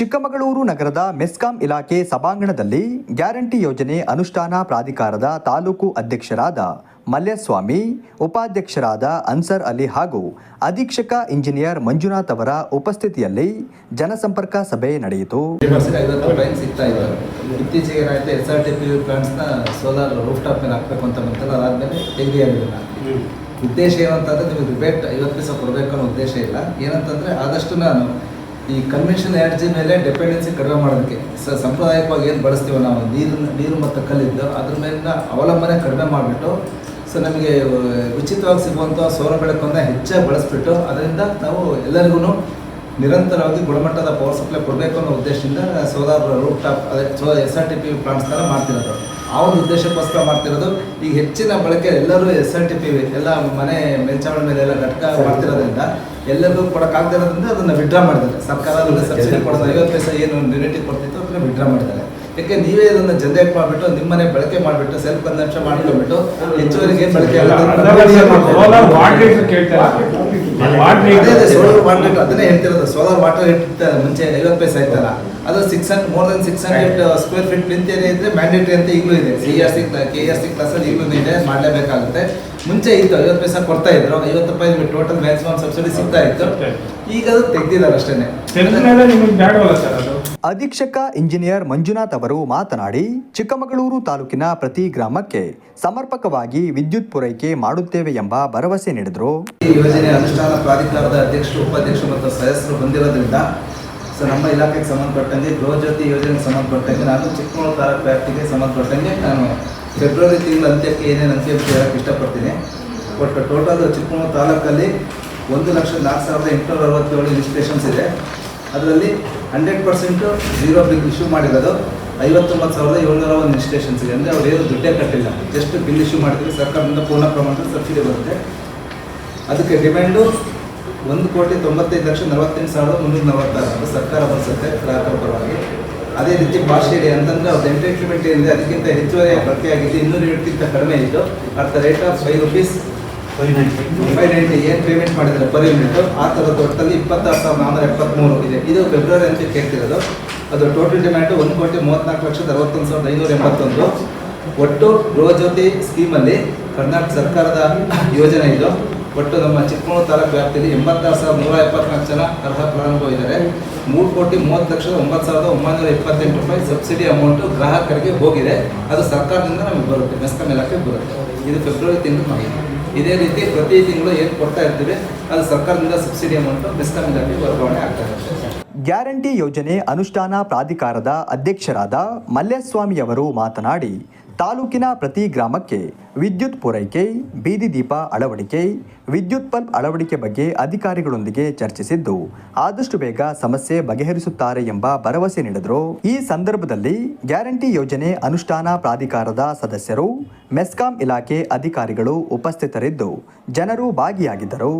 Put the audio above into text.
ಚಿಕ್ಕಮಗಳೂರು ನಗರದ ಮೆಸ್ಕಾಂ ಇಲಾಖೆ ಸಭಾಂಗಣದಲ್ಲಿ ಗ್ಯಾರಂಟಿ ಯೋಜನೆ ಅನುಷ್ಠಾನ ಪ್ರಾಧಿಕಾರದ ತಾಲೂಕು ಅಧ್ಯಕ್ಷರಾದ ಮಲ್ಯಸ್ವಾಮಿ ಉಪಾಧ್ಯಕ್ಷರಾದ ಅನ್ಸರ್ ಅಲಿ ಹಾಗೂ ಅಧೀಕ್ಷಕ ಇಂಜಿನಿಯರ್ ಮಂಜುನಾಥ್ ಅವರ ಉಪಸ್ಥಿತಿಯಲ್ಲಿ ಜನಸಂಪರ್ಕ ಸಭೆ ನಡೆಯಿತು. ಇತ್ತೀಚೆಗೆ ಏನಾಯ್ತು ಎಸ್ ಆರ್ ಟಿ ಪಿ ಪ್ಲಾಂಟ್ಸ್ನ ಸೋಲಾರ್ ರೂಫ್ ಟಾಪ್ ಮೇಲೆ ಹಾಕ್ಬೇಕು ಅಂತ ಬಂತಲ್ಲ ಅದಾದ್ಮೇಲೆ ತೆಗೆದಿರಲಿಲ್ಲ ಉದ್ದೇಶ ಏನಂತಂದ್ರೆ ನಿಮಗೆ ರಿಬೇಟ್ ಐವತ್ತು ಪೈಸೆ ಕೊಡಬೇಕು ಅನ್ನೋ ಉದ್ದೇಶ ಇಲ್ಲ. ಏನಂತಂದ್ರೆ ಆದಷ್ಟು ನಾನು ಈ ಕನ್ವೆನ್ಷನ್ ಎನರ್ಜಿ ಮೇಲೆ ಡಿಪೆಂಡೆನ್ಸಿ ಕಡಿಮೆ ಮಾಡೋದಕ್ಕೆ ಸ ಸಾಂಪ್ರದಾಯಿಕವಾಗಿ ಏನು ಬಳಸ್ತೀವೋ ನಾವು, ನೀರು ನೀರು ಮತ್ತು ಕಲ್ಲಿದ್ದು ಅದ್ರ ಮೇಲಿನ ಅವಲಂಬನೆ ಕಡಿಮೆ ಮಾಡಿಬಿಟ್ಟು, ಸೊ ನಮಗೆ ಉಚಿತವಾಗಿ ಸಿಗುವಂಥ ಸೌರ ಬೆಳಕನ್ನು ಹೆಚ್ಚಾಗಿ ಬಳಸ್ಬಿಟ್ಟು, ಅದರಿಂದ ನಾವು ಎಲ್ಲರಿಗೂ ನಿರಂತರವಾಗಿ ಗುಣಮಟ್ಟದ ಪವರ್ ಸಪ್ಲೈ ಕೊಡಬೇಕು ಅನ್ನೋ ಉದ್ದೇಶದಿಂದ ಸೋಲಾರ್ ರೂಫ್ ಟಾಪ್ ಅದೇ so S R T P ಪ್ಲಾಂಟ್ಸ್ನ ಮಾಡ್ತಿರೋದು. ಆ ಒಂದು ಉದ್ದೇಶಕ್ಕೋಸ್ಕರ ಮಾಡ್ತಿರೋದು. ಈಗ ಹೆಚ್ಚಿನ ಬಳಕೆ ಎಲ್ಲರೂ ಎಸ್ ಆರ್ ಟಿ ಪಿ ಎಲ್ಲ ಮನೆ ಮೇಲ್ಚಾವಣಿ ಮೇಲೆ ಎಲ್ಲ ಘಟಕ ಮಾಡ್ತಿರೋದ್ರಿಂದ ಎಲ್ಲರಿಗೂ ಕೊಡೋಕ್ಕಾಗದಿರೋದ್ರಿಂದ ಅದನ್ನು ವಿಡ್ರಾ ಮಾಡಿದ್ದಾರೆ ಸರ್ಕಾರ ಅದನ್ನ ಸಬ್ಸಿಡಿ ಕೊಡೋದು ಐವತ್ತು ಪೈಸೆ ಏನು ಯೂನಿಟಿ ಕೊಡ್ತಿತ್ತು ಅದನ್ನು ವಿಡ್ರಾ ಮಾಡಿದ್ದಾರೆ ಯಾಕೆ ನೀವೇ ಇದನ್ನು ಜನರೇಟ್ ಮಾಡಿಬಿಟ್ಟು ನಿಮ್ಮನೆ ಬಳಕೆ ಮಾಡಿಬಿಟ್ಟು ಸೆಲ್ಫ್ ಕನ್ಸಂಪ್ಷನ್ ಮಾಡ್ಕೊಂಡ್ಬಿಟ್ಟು ಹೆಚ್ಚುವರಿಗೆ ಬಳಕೆ ಬಳಕೆ ಸೋಲಾರ್ ವಾಟರ್ ಅದನ್ನೇ ಹೇಳ್ತಿರೋದು. ಸೋಲಾರ್ ವಾಟರ್ ಹಿಟ್ ಮುಂಚೆ ಐವತ್ತು ಪೈಸೆ ಆಯ್ತಲ್ಲ. ಅದು six hundred more than six hundred square feet ಏನೇ ಇದ್ರೆ ಮ್ಯಾಂಡೇಟರಿ ಅಂತ ಈಗಲೂ ಇದೆ. C R C K R C ಕ್ಲಾಸಲ್ಲಿ ಈಗಲೂ ಇದೆ. ಮಾಡಲೇಬೇಕಾಗುತ್ತೆ. ಮುಂಚೆ ಇತ್ತು ಐವತ್ತು ಪೈಸೆ ಕೊಡ್ತಾ ಇದ್ರು. ಐವತ್ತು ರೂಪಾಯಿ ನಿಮಗೆ ಟೋಟಲ್ ಮ್ಯಾಕ್ಸಿಮಮ್ ಸಬ್ಸಿಡಿ ಸಿಗ್ತಾ ಇತ್ತು. ಈಗ ಅದು ತೆಗ್ದಿದ್ದಾರೆ ಅಷ್ಟೇ ಅಧೀಕ್ಷಕ ಇಂಜಿನಿಯರ್ ಮಂಜುನಾಥ್ ಅವರು ಮಾತನಾಡಿ, ಚಿಕ್ಕಮಗಳೂರು ತಾಲೂಕಿನ ಪ್ರತಿ ಗ್ರಾಮಕ್ಕೆ ಸಮರ್ಪಕವಾಗಿ ವಿದ್ಯುತ್ ಪೂರೈಕೆ ಮಾಡುತ್ತೇವೆ ಎಂಬ ಭರವಸೆ ನೀಡಿದರು. ಈ ಯೋಜನೆ ಅನುಷ್ಠಾನ ಪ್ರಾಧಿಕಾರದ ಅಧ್ಯಕ್ಷರು, ಉಪಾಧ್ಯಕ್ಷರು ಮತ್ತು ಸದಸ್ಯರು ಬಂದಿರೋದ್ರಿಂದ ಸೊ ನಮ್ಮ ಇಲಾಖೆಗೆ ಸಂಬಂಧಪಟ್ಟಂಗೆ, ಗೃಹ ಜ್ಯೋತಿ ಯೋಜನೆಗೆ ಸಂಬಂಧಪಟ್ಟಂಗೆ ನಾನು ಚಿಕ್ಕಮಗಳೂರು ತಾಲೂಕು ವ್ಯಾಪ್ತಿಗೆ ಸಂಬಂಧಪಟ್ಟಂಗೆ ನಾನು ಫೆಬ್ರವರಿ ತಿಂಗಳ ಅಂತ್ಯಕ್ಕೆ ಏನೇನು ಅಂತ್ಯ ಅಂತ ಹೇಳಕ್ಕೆ ಇಷ್ಟಪಡ್ತೀನಿ. ಒಟ್ಟು ಟೋಟಲ್ ಚಿಕ್ಕಮಗಳೂರು ತಾಲೂಕಲ್ಲಿ ಒಂದು ಲಕ್ಷದ ನಾಲ್ಕು ಸಾವಿರದ ಎಂಟುನೂರ ಅರವತ್ತೇಳು ಇನ್ಸ್ಟಿಟ್ಯೂಷನ್ಸ್ ಇದೆ. ಅದರಲ್ಲಿ hundred percent zero bill issue ಮಾಡಿರೋದು. ಐವತ್ತೊಂಬತ್ತು ಸಾವಿರದ ಏಳ್ನೂರ ಒಂದು ಇನ್ಸ್ಟೇಷನ್ಸ್ಗೆ ಅಂದರೆ ಅವ್ರು ಏನು ದುಡ್ಡೇ ಕಟ್ಟಿಲ್ಲ. ಜಸ್ಟ್ ಬಿಲ್ ಇಶ್ಯೂ ಮಾಡಿದ್ರೆ ಸರ್ಕಾರದಿಂದ ಪೂರ್ಣ ಪ್ರಮಾಣದ ಸಬ್ಸಿಡಿ ಬರುತ್ತೆ. ಅದಕ್ಕೆ ಡಿಮ್ಯಾಂಡು ಒಂದು ಕೋಟಿ ತೊಂಬತ್ತೈದು ಲಕ್ಷ ನಲವತ್ತೆಂಟು ಸಾವಿರದ ಮುನ್ನೂರ ನಲವತ್ತಾರು ಸರ್ಕಾರ ಭರಿಸುತ್ತೆ ಗ್ರಾಹಕರ ಪರವಾಗಿ. ಅದೇ ರೀತಿ ಪಾರ್ಶಿಯಲಿ ಅಂತಂದ್ರೆ ಅವ್ರದ್ದು ಎಂಟರ್ಟೈನ್ಮೆಂಟ್ ಏನಿದೆ, ಅದಕ್ಕಿಂತ ಹೆಚ್ಚುವರಿ ಬಳಕೆಯಾಗಿದ್ದು ಇನ್ನೂರು ಯೂನಿಟ್ಗಿಂತ ಕಡಿಮೆ ಇತ್ತು at the rate of five rupees five ಏನು ಪೇಮೆಂಟ್ ಮಾಡಿದ್ದಾರೆ? ಪರ್ ಯೂನಿಟ್ ಆ ಥರ ಒಟ್ಟಲ್ಲಿ ಇಪ್ಪತ್ತಾರು ಸಾವಿರದ ನಾನ್ನೂರ ಎಪ್ಪತ್ತ್ಮೂರು ಇದೆ. ಇದು ಫೆಬ್ರವರಿ ಅಂತ ಕೇಳ್ತಿರೋದು. ಅದು ಟೋಟಲ್ ಡಿಮ್ಯಾಂಡು ಒಂದು ಕೋಟಿ ಮೂವತ್ತ್ನಾಲ್ಕು ಲಕ್ಷದ ಅರವತ್ತೊಂದು ಸಾವಿರದ ಐನೂರ ಎಂಬತ್ತೊಂದು. ಒಟ್ಟು ಗೃಹಜ್ಯೋತಿ ಸ್ಕೀಮಲ್ಲಿ ಕರ್ನಾಟಕ ಸರ್ಕಾರದ ಯೋಜನೆ ಇದು. ಒಟ್ಟು ನಮ್ಮ ಚಿಕ್ಕಮಗಳೂರು ತಾಲೂಕು ವ್ಯಾಪ್ತಿಯಲ್ಲಿ ಎಂಬತ್ತಾರು ಸಾವಿರದ ನೂರ ಎಪ್ಪತ್ನಾಲ್ಕು ಜನ ಅರ್ಹ ಫಲಾನುಭವಿ ಇದ್ದಾರೆ ಮೂರು ಕೋಟಿ ಮೂವತ್ತು ಲಕ್ಷದ ಒಂಬತ್ತು ಸಾವಿರದ ಒಂಬೈನೂರ ಇಪ್ಪತ್ತೆಂಟು ರೂಪಾಯಿ ಸಬ್ಸಿಡಿ ಅಮೌಂಟು ಗ್ರಾಹಕರಿಗೆ ಹೋಗಿದೆ. ಅದು ಸರ್ಕಾರದಿಂದ ನಮಗೆ ಬರುತ್ತೆ. ಮೆಸ್ಕಮ್ ಇಲಾಖೆ ಬರುತ್ತೆ. ಇದು ಫೆಬ್ರವರಿ ತಿಂಗಳು ಮಾಹಿತಿ. ಇದೇ ರೀತಿ ಪ್ರತಿ ತಿಂಗಳು ಏನು ಕೊಡ್ತಾ ಇರ್ತೀವಿ, ಅದು ಸರ್ಕಾರದಿಂದ ಸಬ್ಸಿಡಿ ಅಮೌಂಟ್ ಡಿಸ್ಕಮ್ ಇಲಾಖೆಗೆ ವರ್ಗಾವಣೆ ಆಗ್ತಾ ಇರುತ್ತೆ. ಗ್ಯಾರಂಟಿ ಯೋಜನೆ ಅನುಷ್ಠಾನ ಪ್ರಾಧಿಕಾರದ ಅಧ್ಯಕ್ಷರಾದ ಮಲ್ಲೇಸ್ವಾಮಿಯವರು ಮಾತನಾಡಿ ತಾಲೂಕಿನ ಪ್ರತಿ ಗ್ರಾಮಕ್ಕೆ ವಿದ್ಯುತ್ ಪೂರೈಕೆ, ಬೀದಿ ದೀಪ ಅಳವಡಿಕೆ, ವಿದ್ಯುತ್ ಬಲ್ಬ್ ಅಳವಡಿಕೆ ಬಗ್ಗೆ ಅಧಿಕಾರಿಗಳೊಂದಿಗೆ ಚರ್ಚಿಸಿದ್ದು, ಆದಷ್ಟು ಬೇಗ ಸಮಸ್ಯೆ ಬಗೆಹರಿಸುತ್ತಾರೆ ಎಂಬ ಭರವಸೆ ನೀಡಿದರು. ಈ ಸಂದರ್ಭದಲ್ಲಿ ಗ್ಯಾರಂಟಿ ಯೋಜನೆ ಅನುಷ್ಠಾನ ಪ್ರಾಧಿಕಾರದ ಸದಸ್ಯರು, ಮೆಸ್ಕಾಂ ಇಲಾಖೆ ಅಧಿಕಾರಿಗಳು ಉಪಸ್ಥಿತರಿದ್ದು, ಜನರು ಭಾಗಿಯಾಗಿದ್ದರು.